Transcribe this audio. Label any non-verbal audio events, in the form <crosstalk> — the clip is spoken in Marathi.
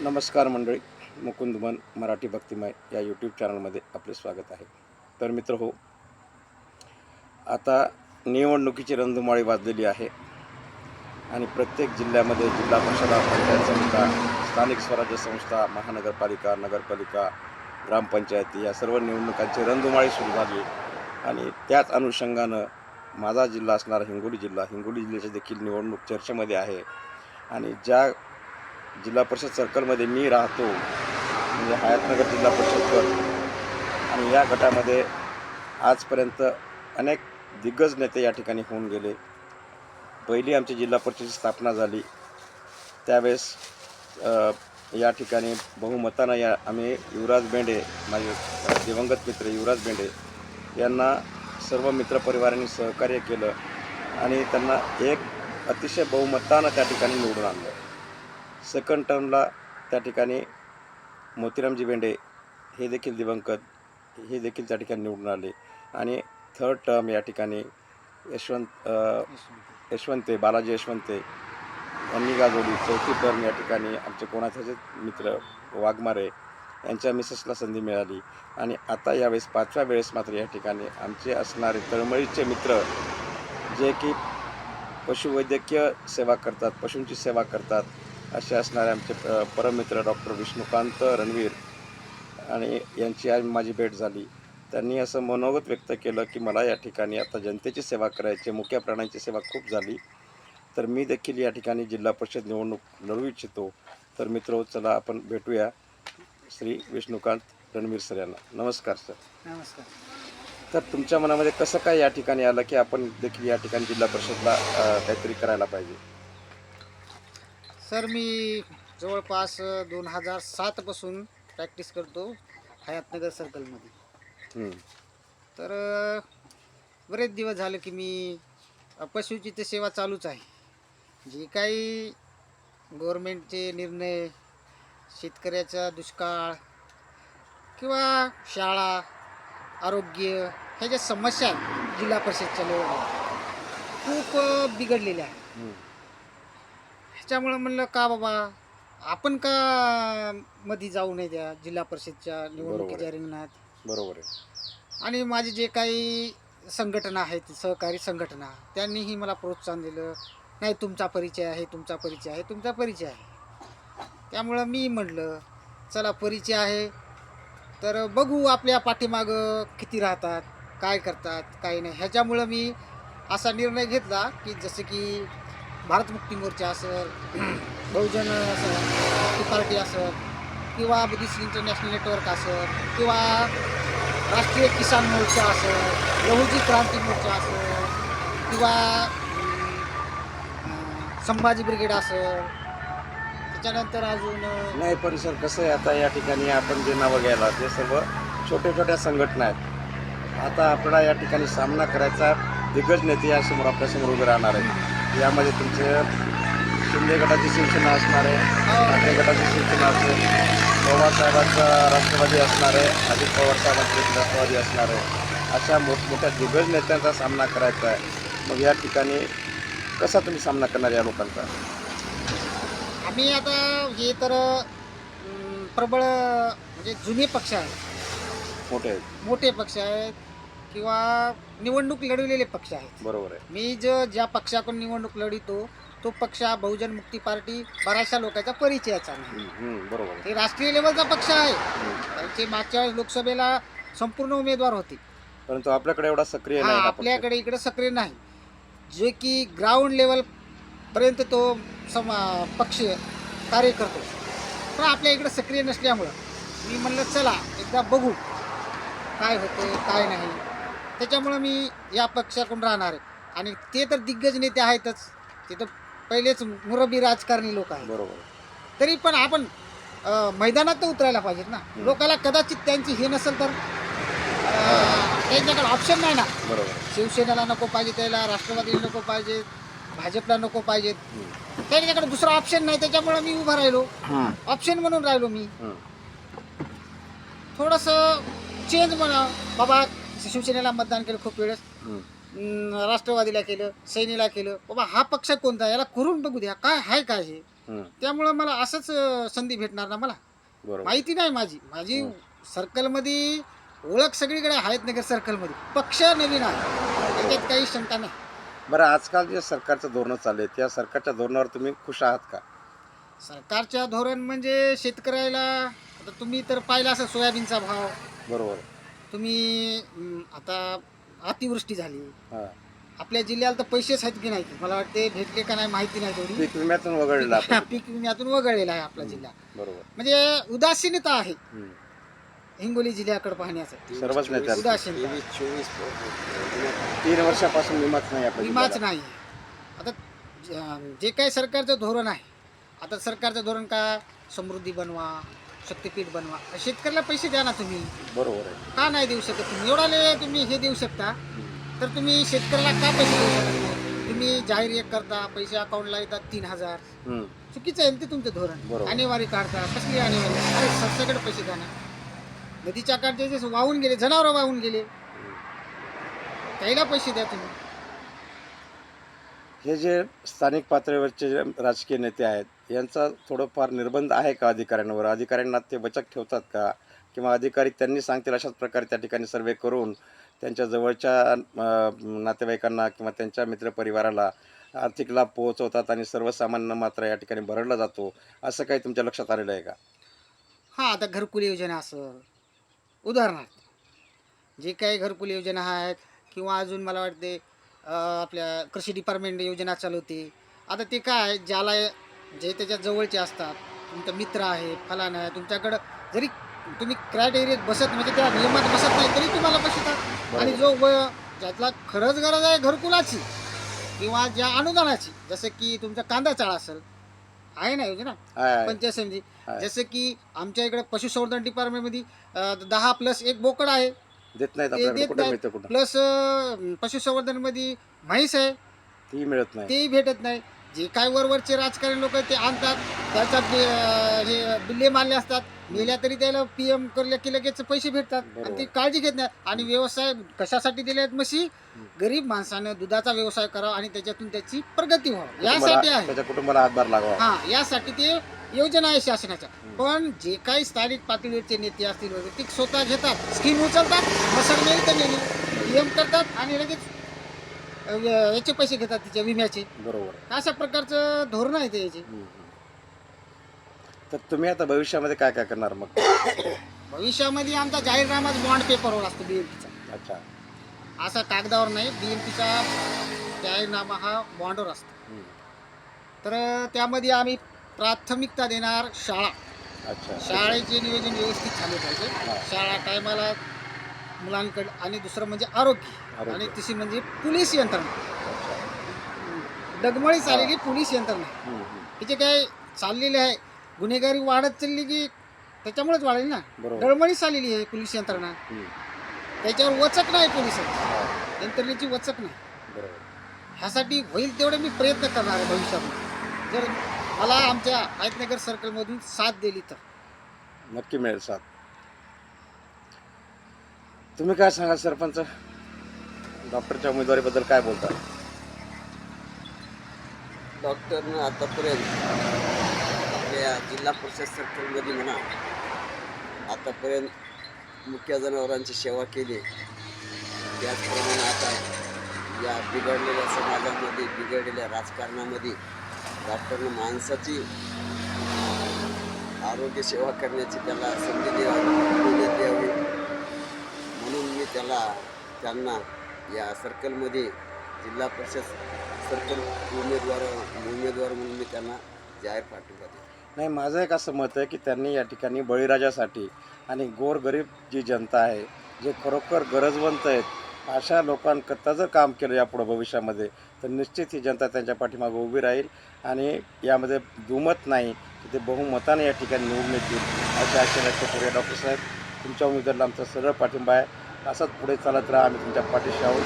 नमस्कार मंडळी मुकुंद मन मराठी भक्तिमय या यूट्यूब चॅनलमध्ये आपले स्वागत आहे. तर मित्र हो आता निवडणुकीची रंधुमाळी वाजलेली आहे आणि प्रत्येक जिल्ह्यामध्ये जिल्हा परिषदा पंचायत संस्था स्थानिक स्वराज्य संस्था महानगरपालिका नगरपालिका ग्रामपंचायती या सर्व निवडणुकांची रंधुमाळी सुरू झाली आणि त्याच अनुषंगानं माझा जिल्हा असणारा हिंगोली जिल्हा हिंगोली जिल्ह्याची देखील निवडणूक चर्चेमध्ये आहे. आणि ज्या जिल्हा परिषद सर्कलमध्ये मी राहतो. म्हणजे हयातनगर जिल्हा परिषद गट. आणि या गटामध्ये आजपर्यंत अनेक दिग्गज नेते या ठिकाणी होऊन गेले. पहिली आमची जिल्हा परिषदेची स्थापना झाली. त्यावेळेस या ठिकाणी बहुमतानं या आम्ही युवराज बेंडे माझे दिवंगत मित्र युवराज बेंडे यांना सर्व मित्रपरिवारांनी सहकार्य केलं आणि त्यांना एक अतिशय बहुमतानं त्या ठिकाणी निवडून आणलं. सेकंड टर्मला त्या ठिकाणी मोतीरामजी बेंडे हे देखील दिवंगत हे देखील त्या ठिकाणी निवडून आले. आणि थर्ड टर्म या ठिकाणी यशवंत यशवंते बालाजी यशवंते यांनी गाजवली. चौथी टर्म या ठिकाणी आमचे कोणाचे मित्र वाघमारे यांच्या मिसेसला संधी मिळाली. आणि आता यावेळेस पाचव्या वेळेस मात्र या ठिकाणी आमचे असणारे तळमळीचे मित्र जे की पशुवैद्यकीय सेवा करतात पशूंची सेवा करतात असे असणारे आमचे अ, परममित्र डॉक्टर विष्णुकांत रणवीर आणि यांची आज माझी भेट झाली. त्यांनी असं मनोगत व्यक्त केलं की मला या ठिकाणी आता जनतेची सेवा करायची मुख्य प्राण्यांची सेवा खूप झाली. तर मी देखील या ठिकाणी जिल्हा परिषद निवडणूक लढवू इच्छितो. तर मित्र चला आपण भेटूया श्री विष्णुकांत रणवीर सर यांना. नमस्कार सर. नमस्कार. तर तुमच्या मनामध्ये कसं काय या ठिकाणी आलं की आपण देखील या ठिकाणी जिल्हा परिषदला काहीतरी करायला पाहिजे? सर मी जवळपास दोन हजार सातपासून प्रॅक्टिस करतो हयातनगर सर्कलमध्ये तर अ, बरेच दिवस झाले की मी अ, पशुची तर सेवा चालूच आहे. जे काही गव्हर्मेंटचे निर्णय शेतकऱ्याचा दुष्काळ किंवा शाळा आरोग्य ह्या ज्या समस्या आहेत जिल्हा परिषदच्या लेवलला खूप अ, बिघडलेल्या आहेत. ह्याच्यामुळं म्हणलं का बाबा? आपण का मध्ये जाऊ नये त्या जिल्हा परिषदच्या निवडणुकीच्या रिंगणात? बरोबर आहे. आणि माझे जे काही संघटना आहेत सहकारी संघटना त्यांनीही मला प्रोत्साहन दिलं नाही तुमचा परिचय आहे तुमचा परिचय आहे तुमचा परिचय आहे. त्यामुळं मी म्हटलं चला परिचय आहे तर बघू आपल्या पाठीमागं किती राहतात काय करतात काय नाही. ह्याच्यामुळं मी असा निर्णय घेतला की जसं की भारत मुक्ती मोर्चा असेल <clears throat> बहुजन असं पार्टी असेल किंवा बुद्धिस्ट इंटरनॅशनल नेटवर्क असेल किंवा राष्ट्रीय किसान मोर्चा असेल लहुजी क्रांती मोर्चा असेल किंवा संभाजी ब्रिगेड असेल त्याच्यानंतर अजून नाही पण सर कसं आहे आता या ठिकाणी आपण जे नावं घ्यायला ते सर्व छोट्या छोट्या संघटना आहेत. आता आपल्याला या ठिकाणी सामना करायचा दिग्गज नेते यासमोर आपल्यासमोर उभे राहणार आहेत. यामध्ये तुमचे शिंदे गटाची शिवसेना असणार आहे ठाकरे गटाची शिवसेना असेल पवार साहेबांचा राष्ट्रवादी असणार आहे अजित पवार साहेबांचे राष्ट्रवादी असणार आहे अशा मोठमोठ्या दिग्गज नेत्यांचा सामना करायचा आहे. मग या ठिकाणी कसा तुम्ही सामना करणार या लोकांचा? आम्ही आता हे तर प्रबळ म्हणजे जुने पक्ष आहेत. मोठे आहेत. मोठे पक्ष आहेत. किंवा निवडणूक लढवलेले पक्ष आहेत. बरोबर आहे. मी जो ज्या पक्षाकडून निवडणूक लढितो तो पक्ष हा बहुजन मुक्ती पार्टी बऱ्याचशा लोकांचा परिचयाचा नाही. बरोबर आहे. हे राष्ट्रीय लेवलचा पक्ष आहे. त्यांचे मागच्या वेळेस लोकसभेला संपूर्ण उमेदवार होते. परंतु आपल्याकडे एवढा सक्रिय हा नाही हा पक्ष. आपल्याकडे इकडे सक्रिय नाही. जे की ग्राउंड लेवल पर्यंत तो सम पक्ष कार्य करतो पण आपल्या इकडे सक्रिय नसल्यामुळं मी म्हणलं चला एकदा बघू. काय होते काय नाही. त्याच्यामुळं मी या पक्षाकडून राहणार आहे आणि ते तर दिग्गज नेते आहेतच ते तर पहिलेच मुरबी राजकारणी लोक आहेत बरोबर. तरी पण आपण अं, मैदानात तर उतरायला पाहिजेत ना. लोकाला कदाचित त्यांची हे नसेल तर अं, त्यांच्याकडे ऑप्शन नाही ना बरोबर. शिवसेनेला नको पाहिजे त्याला राष्ट्रवादीला नको पाहिजे भाजपला नको पाहिजेत. त्यांच्याकडे दुसरा ऑप्शन नाही त्याच्यामुळे मी उभा राहिलो हं. ऑप्शन म्हणून राहिलो मी. थोडंसं चेंज म्हणा बाबा शिवसेनेला मतदान केलं खूप वेळेस. अं, राष्ट्रवादीला केलं सैनीला केलं. बाबा हा पक्ष कोणता याला करून बघू द्या. काय आहे काय हे? त्यामुळं मला असंच अं, संधी भेटणार ना मला? बरोबर. माहिती नाही माझी. माझी. सर्कलमध्ये ओळख सगळीकडे आहेत नगर सर्कलमध्ये पक्ष नवीन आहे. त्याच्यात काही शंका नाही. बरं आजकाल जे सरकारचं धोरणं चालू आहे त्या सरकारच्या धोरणावर तुम्ही खुश आहात का? सरकारच्या धोरण म्हणजे शेतकऱ्याला आता तुम्ही तर पाहिला असं सोयाबीनचा भाव. बरोबर. तुम्ही अं, आता अतिवृष्टी झाली. हां. आपल्या जिल्ह्याला तर पैसेच आहेत की नाही? मला वाटते भेटले का नाही माहिती नाही तेवढी. पीक विम्यातून वगळलेला आपण पीक विम्यातून वगळलेला आहे आपला जिल्हा. बरोबर. म्हणजे उदासीनता आहे. हिंगोली जिल्ह्याकडे पाहण्याचं सर्वच नेत्यांचं. उदासीनता. तीन वर्षापासून विमाच नाही आपल्या विमाच जिल्ह्याला. नाही. आता ज- जे काही सरकारचं धोरण आहे आता सरकारचं धोरण का? समृद्धी बनवा शक्तीपीठ बनवा. शेतकऱ्याला पैसे द्या ना तुम्ही. बरोबर आहे. का नाही देऊ शकत तुम्ही? एवढाले तुम्ही हे देऊ शकता. तर तुम्ही शेतकऱ्याला का पैसे देऊ शकत नाही? तुम्ही जाहीर एक करता पैसे अकाउंटला येतात तीन हजार. चुकीचं आहे ना ते तुमचं धोरण. बरोबर. आणेवारी काढता. कसली आणेवारी अरे सगळं पैसे द्या ना. नदीच्या काठचे जे वाहून गेले जनावरं वाहून गेले त्याला पैसे द्या तुम्ही. हे जे स्थानिक पातळीवरचे जे राजकीय नेते आहेत यांचा थोडंफार निर्बंध आहे का अधिकाऱ्यांवर? अधिकाऱ्यांना ते बचत ठेवतात का? किंवा अधिकारी त्यांनी सांगतील अशाच प्रकारे त्या ठिकाणी सर्वे करून त्यांच्या जवळच्या नातेवाईकांना किंवा त्यांच्या मित्रपरिवाराला आर्थिक लाभ पोहोचवतात आणि सर्वसामान्य मात्र या ठिकाणी भरडला जातो? असं काही तुमच्या लक्षात आलेलं आहे का? हां आता घरकुल योजना असं उदाहरणार्थ जे काही घरकुल योजना आहेत किंवा अजून मला वाटते आपल्या कृषी डिपार्टमेंट योजना चालवते. आता ते काय ज्याला जे त्याच्या जवळचे असतात तुमचा मित्र आहे फलाना आहे तुमच्याकडं जरी तुम्ही क्रायटेरियात बसत म्हणजे त्या नियमात बसत नाही तरी तुम्हाला बसतात. आणि जो व ज्यातला खरंच गरज आहे घरकुलाची किंवा ज्या अनुदानाची जसं की तुमचा कांदा चाळा असेल आहे ना योजना. पंचायत समिती आहे. जसं की आमच्या इकडे पशुसंवर्धन डिपार्टमेंटमध्ये दहा प्लस एक बोकड आहे. देत कुठं प्लस पशुसंवर्धनमध्ये म्हैस आहे. ती मिळत नाही. तेही भेटत नाही. जे काय वरवरचे राजकारणी लोक ते आणतात. त्याच्यात हे बिल्ले मारले असतात. मेल्या तरी त्याला पी एम करले की लगेच पैसे भेटतात. आणि. ती काळजी घेत नाही. आणि व्यवसाय कशासाठी दिले आहेत म्हशी? गरीब माणसानं दुधाचा व्यवसाय करावा आणि त्याच्यातून त्याची प्रगती व्हावी. यासाठी आहे. त्याच्या कुटुंबाला हातभार लागावा. हा यासाठी ते योजना आहे शासनाच्या. पण जे काही स्थानिक पातळीवरचे नेते असतील वगैरे ते स्वतः घेतात. स्कीम उचलतात. मसर नेली तर नेली पीएम करतात आणि लगेच अ, याचे पैसे घेतात तिच्या विम्याचे. बरोबर. आहे. अशा प्रकारचं धोरण आहे ते याचे. हम्म, हम्म. तर तुम्ही आता भविष्यामध्ये काय काय करणार मग? भविष्यामध्ये आमचा जाहीरनामाच बॉन्ड पेपरवर असतो बीएमपीचा अच्छा. असा कागदावर नाही बीएमपीचा जाहीरनामा हा बॉन्डवर असतो. हम्म, तर त्यामध्ये आम्ही प्राथमिकता देणार शाळा. अच्छा. शाळेचे नियोजन व्यवस्थित झाले पाहिजे. हा. शाळा टायमाला मुलांकडे आणि दुसरं म्हणजे आरोग्य. आरोग्य. आणि तिसरी म्हणजे पोलीस यंत्रणा. डगमळी चाललेली पोलीस यंत्रणा. हम्म, हम्म. तिचे काय चाललेले आहे गुन्हेगारी वाढत चालली की त्याच्यामुळेच वाढेल ना? बरोबर. डळमळी चाललेली आहे पोलीस यंत्रणा. हम्म, त्याच्यावर वचक नाही पोलिसांची हा, यंत्रणेची वचक नाही. बरोबर. ह्यासाठी होईल तेवढे मी प्रयत्न करणार आहे भविष्यामध्ये जर मला आमच्या आयतनगर सर्कलमधून साथ दिली तर. नक्की मिळेल साथ. तुम्ही काय सांगाल सरपंच? डॉक्टरच्या उमेदवारीबद्दल काय बोलता? डॉक्टरनं आतापर्यंत आपल्या जिल्हा परिषद सर्कलमध्ये म्हणा आतापर्यंत मुख्य जनावरांची सेवा केली. त्याचप्रमाणे आता या बिघडलेल्या समाजामध्ये बिघडलेल्या राजकारणामध्ये डॉक्टरनं माणसाची आरोग्य सेवा करण्याची त्याला संधी द्यावी देण्यात यावी. त्याला त्यांना या सर्कलमध्ये जिल्हा परिषद सर्कल उमेदवार उमेदवार म्हणून मी त्यांना जाहीर पाठिंबा देतो. नाही माझं एक असं मत आहे की त्यांनी या ठिकाणी बळीराजासाठी आणि गोरगरीब जी जनता आहे जे खरोखर गरजवंत आहेत अशा लोकांकरता जर काम केलं यापुढं भविष्यामध्ये तर निश्चित ही जनता त्यांच्या पाठीमागं उभी राहील आणि यामध्ये दुमत नाही की ते बहुमताने या ठिकाणी निवडून येतील अशा आशा व्यक्त करूया. डॉक्टर साहेब तुमच्या उमेदवाराला आमचा सरळ पाठिंबा आहे. असंच पुढे चालत राहा. आम्ही तुमच्या पाठीशी आहोत.